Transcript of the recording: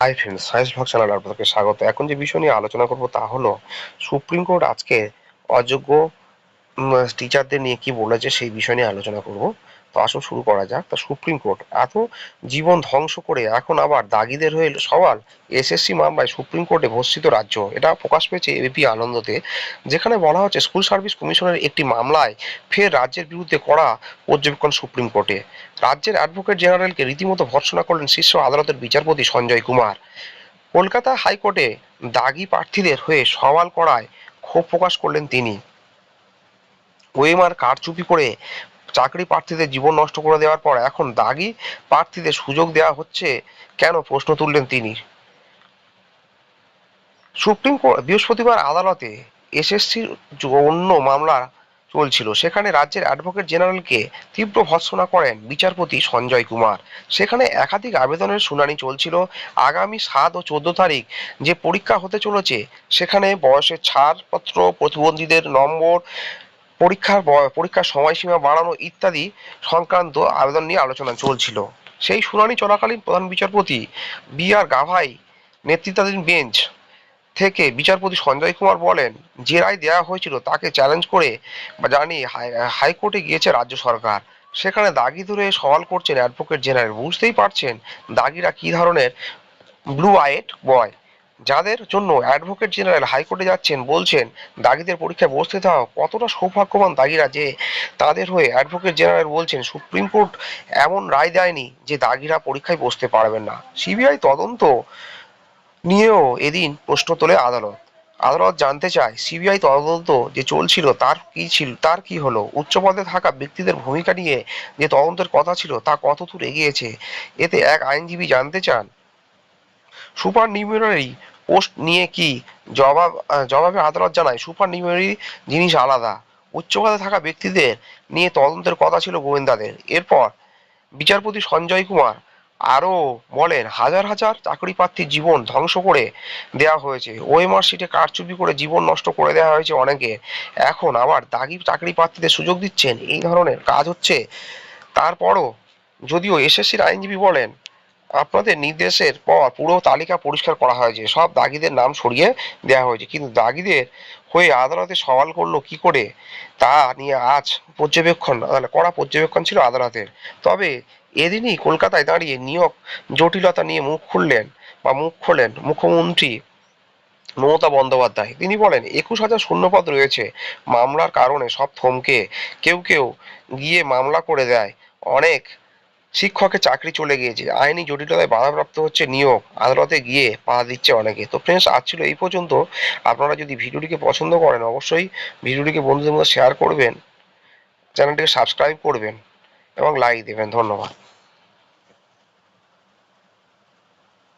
High friends science ভাগ channel আপনাদেরকে স্বাগত। এখন যে বিষয় নিয়ে আলোচনা করব তা হলো সুপ্রিম কোর্ট আজকে অযোগ্য টিচারদের নিয়ে কি বলেছে সেই বিষয় নিয়ে আলোচনা করব। তো আসুন শুরু করা যাক। তা সুপ্রিম কোর্ট, এত জীবন ধ্বংস করে এখন আবার দাগিদের হয়ে সওয়াল এসএসসি মামলায় সুপ্রিম কোর্টে ভর্ষিত রাজ্য। এটা প্রকাশ পেয়েছে এবিপি আনন্দতে, যেখানে বলা হচ্ছে স্কুল সার্ভিস কমিশনের একটি মামলায় ফের রাজ্যের বিরুদ্ধে করা পর্যবেক্ষণ সুপ্রিম কোর্টে। রাজ্যের অ্যাডভোকেট জেনারেলকে রীতিমতো ভর্সনা করলেন শীর্ষ আদালতের বিচারপতি সঞ্জয় কুমার। কলকাতা হাইকোর্টে দাগি প্রার্থীদের হয়ে সওয়াল করায় ক্ষোভ প্রকাশ করলেন তিনি। ওয়েমার কারচুপি করে চাকরি প্রার্থীদের জীবন নষ্ট করে দেওয়ার পর এখন দাগি প্রার্থীদের সুযোগ দেওয়া হচ্ছে কেন প্রশ্ন তুললেন তিনি। সুপ্রিম কোর্ট বৃহস্পতিবার আদালতে এসএসসির অন্য মামলা চলছিল। সেখানে রাজ্যের অ্যাডভোকেট জেনারেলকে তীব্র ভৎসনা করেন বিচারপতি সঞ্জয় কুমার। সেখানে একাধিক আবেদনের শুনানি চলছিল। আগামী সাত ও চোদ্দ তারিখ যে পরীক্ষা হতে চলেছে, সেখানে বয়সের ছাড়পত্র, প্রতিবন্ধীদের নম্বর পরীক্ষার পরীক্ষার সময়সীমা বাড়ানো ইত্যাদি সংক্রান্ত আবেদন নিয়ে আলোচনা চলছিল। সেই শুনানি চলাকালীন প্রধান বিচারপতি বি আর গাভাই নেতৃত্বাধীন বেঞ্চ থেকে বিচারপতি সঞ্জয় কুমার বলেন, যে রায় দেওয়া হয়েছিল তাকে চ্যালেঞ্জ করে বা জানিয়ে হাইকোর্টে গিয়েছে রাজ্য সরকার। সেখানে দাগি ধরে সওয়াল করছেন অ্যাডভোকেট জেনারেল। বুঝতেই পারছেন দাগিরা কি ধরনের ব্লু আইট বয়। যাদের জন্য অ্যাডভোকেট জেনারেল হাইকোর্টে যাচ্ছেন বলছেন, দাগিদের পরীক্ষায় বসতে দেওয়া কতটা সৌভাগ্যবান দাগিরা যে তাদের হয়ে অ্যাডভোকেট জেনারেল বলছেন, সুপ্রিম কোর্ট এমন রায় দেয়নি যে দাগিরা পরীক্ষায় বসতে পারবেন না। সিবিআই তদন্ত নিয়েও এদিন প্রশ্ন তোলে আদালত। আদালত জানতে চায় সিবিআই তদন্ত যে চলছিল তার কি ছিল, তার কি হলো? উচ্চ পদে থাকা ব্যক্তিদের ভূমিকা নিয়ে যে তদন্তের কথা ছিল তা কতদূর এগিয়েছে? এতে এক আইনজীবী জানতে চান সুপার নিউমেরারি পোস্ট নিয়ে কি জবাব জবাবে আদালত জানায়, সুপার নিউমেরারি জিনিস আলাদা। উচ্চ পদে থাকা ব্যক্তিদের নিয়ে তদন্তের কথা ছিল গোয়েন্দাদের। এরপর বিচারপতি সঞ্জয় কুমার আরও বলেন, হাজার হাজার চাকরি প্রার্থীর জীবন ধ্বংস করে দেওয়া হয়েছে। ওএমআর সিটে কারচুপি করে জীবন নষ্ট করে দেওয়া হয়েছে অনেকে। এখন আবার দাগি চাকরি প্রার্থীদের সুযোগ দিচ্ছেন, এই ধরনের কাজ হচ্ছে। তারপরও যদিও এসএসসির আইনজীবী বলেন আপনাদের নির্দেশের পর পুরো তালিকা পরিষ্কার করা হয়েছে। সব দাগিদের নাম সরিয়ে দেওয়া হয়েছে। কিন্তু দাগিদের হয়ে আদালতে সওয়াল করল কি করে? তা নিয়ে আজ পর্যবেক্ষণ মানে কড়া পর্যবেক্ষণ ছিল আদালতের। তবে এদিনই কলকাতায় দাঁড়িয়ে নিয়োগ জটিলতা নিয়ে মুখ খুললেন বা মুখ খোলেন মুখ্যমন্ত্রী মমতা বন্দ্যোপাধ্যায়। তিনি বলেন, একুশ হাজার শূন্যপদ রয়েছে। মামলার কারণে সব থমকে কেউ কেউ গিয়ে মামলা করে দেয়। অনেক শিক্ষকের চাকরি চলে গিয়েছে। আইনি জটিলতায় বাধাপ্রাপ্ত হচ্ছে নিয়োগ, আদালতে গিয়ে বাধা দিচ্ছে অনেকে। তো ফ্রেন্ডস আজ ছিল এই পর্যন্ত। আপনারা যদি ভিডিওটিকে পছন্দ করেন, অবশ্যই ভিডিওটিকে বন্ধুদের মধ্যে শেয়ার করবেন চ্যানেলটিকে সাবস্ক্রাইব করবেন এবং লাইক দেবেন। ধন্যবাদ।